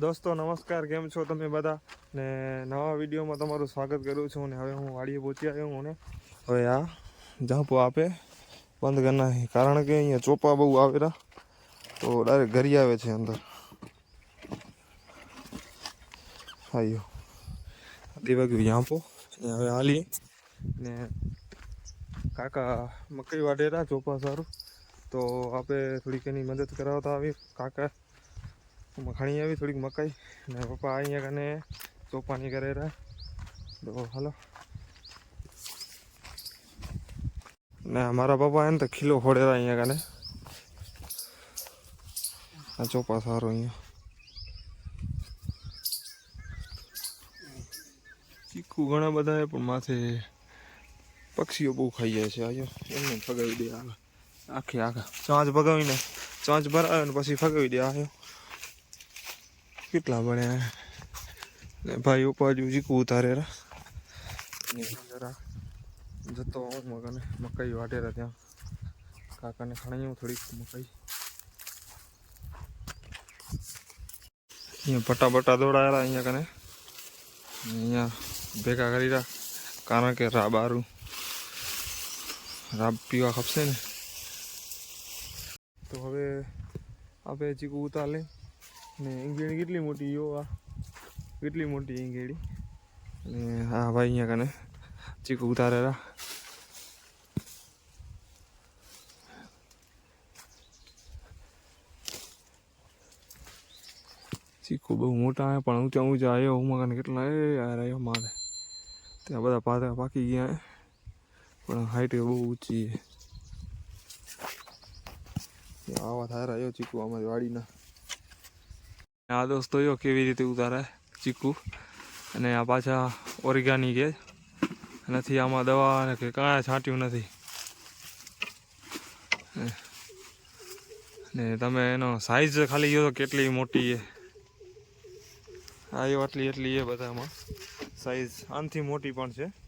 દોસ્તો, નમસ્કાર. કેમ છો તમે બધા? ને નવા વિડીયોમાં તમારું સ્વાગત કરું છું ને હવે હું વાડીએ પહોંચી આવ્યો હું ને. હવે આ જાપો આપે. બંધ કરી નાખી. કારણ કે અહીંયા ચોપા બહુ આવેલા. તો ડાયરેક્ટ ઘરી આવે છે અંદર. આયો દેવાગ્યું જાપો ને હવે હાલી ને કાકા મકઈ વાઢેરા ચોપા સારું. તો આપણે થોડીક એની મદદ કરાવતા આવી કાકા મખાણી આવી, થોડીક મકાઈ. ને પપ્પા અહીંયા કને ચોપાની કરે તો હાલો. ને મારા પપ્પા એને તો ખીલો ફોડેલા અહીંયા કને. આ ચોપા સારો અહીંયા. ચીકુ ઘણા બધા પણ માથે પક્ષીઓ બહુ ખાઈ જાય છે. આયો, એમને ફગાવી દે આખે આખા. ચાંચ ભગાવીને, ચાંચ ભરાવે ને પછી ફગાવી દે, આયો. કેટલા બન્યા ને ભાઈ ઉપાડ્યું ચીકું ઉતારેલા જરા જતો હું મગને. મકાઈ વાટેરા ત્યાં. કાકાને ખણાયું, થોડીક મકાઈ. અહીંયા પટા બટા દોડાયેલા અહીંયા કને. અહીંયા ભેગા કરી રહ્યા કારણ કે રાબ આરું રાબ પીવા ખપશે ને. તો હવે આપણે ચીકુ ઉતાર લઈ ને ઈંગેડી કેટલી મોટી યો આ? કેટલી મોટી ઈંગેડી ને હા ભાઈ અહીંયા કને ચીકુ ઉતારેલા. ચીકુ બહુ મોટા હે, પણ ઊંચા ઊંચા આવ્યો હું મગન કેટલા એ યાર આવ્યો મારે ત્યાં બધા પાતળા પાકી ગયા પણ હાઈટ બહુ ઊંચી આવા થાય રહ્યો ચીકુ અમારી વાડીના. આ દોસ્તો જો કેવી રીતે ઉતારે ચીકુ? અને આ પાછા ઓર્ગેનિક એ નથી, આમાં દવા કે કાંઈ છાંટ્યું નથી. ને તમે એનો સાઈઝ ખાલી જો કેટલી મોટી એ? આ આટલી એટલી એ બધામાં. સાઈઝ આનથી મોટી પણ છે.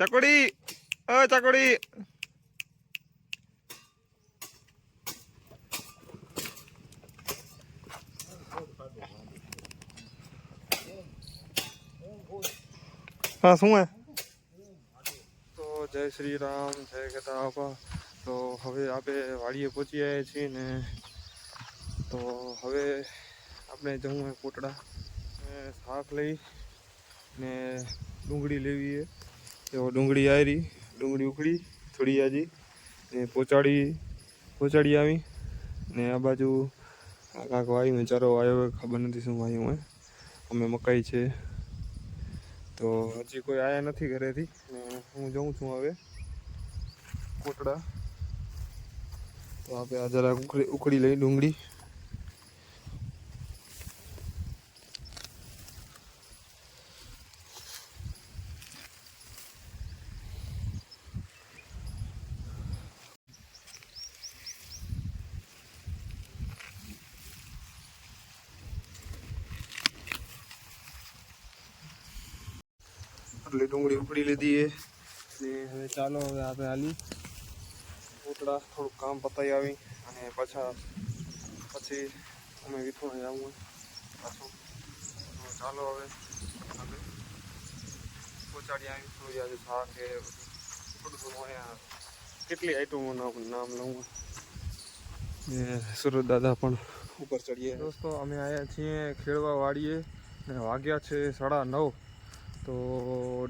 ચકોડી અ ચકોડી હા શું હે તો જય શ્રી રામ જય ગતા આપા તો હવે આપણે વાડીએ પહોંચી આવ્યા છીએ ને તો હવે આપણે જવું કોટડા શાક લઈ ને ડુંગળી લેવી તો ડુંગળી આવી ડુંગળી ઉખડી, થોડી આજી, ને પોચાડી પોચાડી આવી, ને આ બાજુ કાંક વાયુ મેં ચારો વાયો ખબર નથી શું વાયું હોય. અમે મકાઈ છે. તો હજી કોઈ આયા નથી ઘરેથી. ને હું જઉં છું હવે, કોટડા. તો આપણે આ જરા ઉખડી ઉખડી લઈ ડુંગળી. એટલે ડુંગળી ઉપડી લીધી એ ને હવે ચાલો હવે આપણે હાલી. પૂતળા થોડુંક કામ પતાવી આવી અને પાછા પછી અમે વિઠોણા જવું પાછું. ચાલો હવે આપણે પહોંચાડી આવી. થોડી આજે શાક કે થોડું થોડું કેટલી આઈટમોના નામ લઉં ને સુરત દાદા પણ ઉપર ચડીએ. દોસ્તો, અમે આવ્યા છીએ, ખેડવા વાડીએ ને વાગ્યા છે સાડા નવ. તો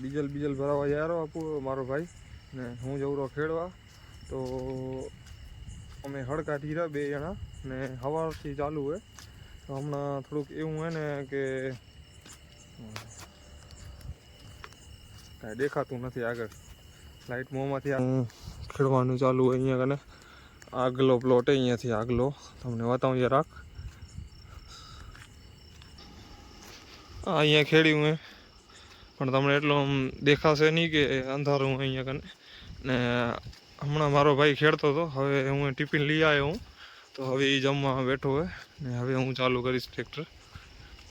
ડીઝલ બીજલ ભરાવા યારો આપું મારો ભાઈ. ને હું જઉં રહો ખેડવા. તો અમે હડકા રહ્યા બે જણા ને સવારથી ચાલુ હોય. તો હમણાં થોડુંક એવું હોય ને કે કાંઈ દેખાતું નથી આગળ. લાઇટ મોંમાંથી ખેડવાનું ચાલુ હોય અહીંયા કને. આગલો પ્લોટ અહીંયાથી આગલો. તમને બતાવું જરાક અહીંયા ખેડ્યું હે પણ તમને એટલો આમ દેખાશે નહીં કે અંધારું અહીંયા કને. ને હમણાં મારો ભાઈ ખેડતો હતો, હવે હું ટિફિન લઈ આવ્યો હું. તો હવે એ જમવા બેઠો હોય ને હવે હું ચાલુ કરીશ ટ્રેક્ટર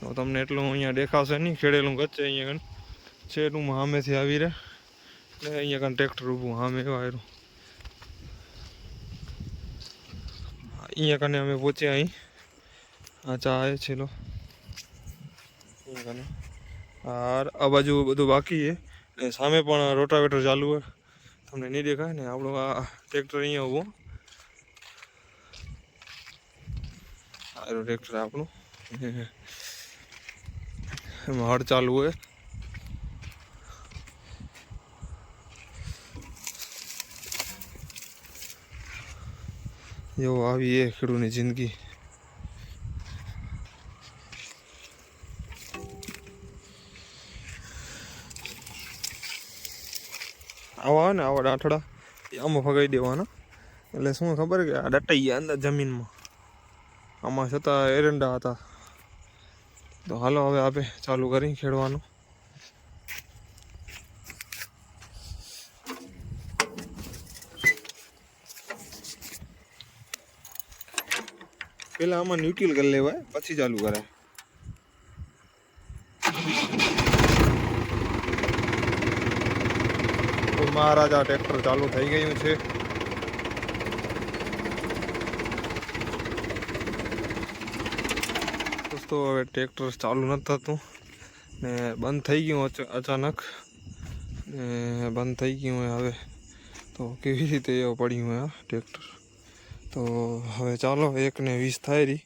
તો તમને એટલું અહીંયા દેખાશે નહીં, ખેડેલું ગચ્ચે અહીંયા કને. છે એટલું સામેથી આવી રહે ને અહીંયા કને ટ્રેક્ટર ઊભું, સામે એવા આવ્યું અહીંયા કને અમે પહોંચ્યા અહીં. આ ચા આવે છે લો અહીંયા કને. આ આ બાજુ બધું બાકી છે. ને સામે પણ રોટાવેટર ચાલુ હોય. તમને નહીં દેખાય ને, આપણું આ ટ્રેક્ટર અહીંયા ઊભો આરો ટ્રેક્ટર આપણું. એમાં હળ ચાલુ હોય. એવો આવી એ ખેડૂતની જિંદગી. આવા ને આવા ડાંઠડા આમાં ફગાવી દેવાના. એટલે શું ખબર કે આ દટાઈ ગયા અંદર જમીનમાં. આમાં છતાં એરંડા હતા. તો હાલો હવે આપે ચાલુ કરી ખેડવાનું. પેલા આમાં ન્યુટ્રલ કરી લેવાય, પછી ચાલુ કરાય. મહારાજા ટ્રેક્ટર ચાલુ થઈ ગયું છે. દોસ્તો, હવે ટ્રેક્ટર ચાલુ નથી થતું. ને બંધ થઈ ગયું અચ- અચાનક. ને બંધ થઈ ગયું હવે. તો કેવી રીતે પડ્યું આ ટ્રેક્ટર? તો હવે ચાલો એકને વીસ થાય રહી.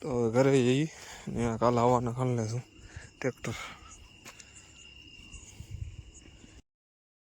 તો ઘરે જઈ ને કાલ આવવાના ખાલી લેશું ટ્રેક્ટર.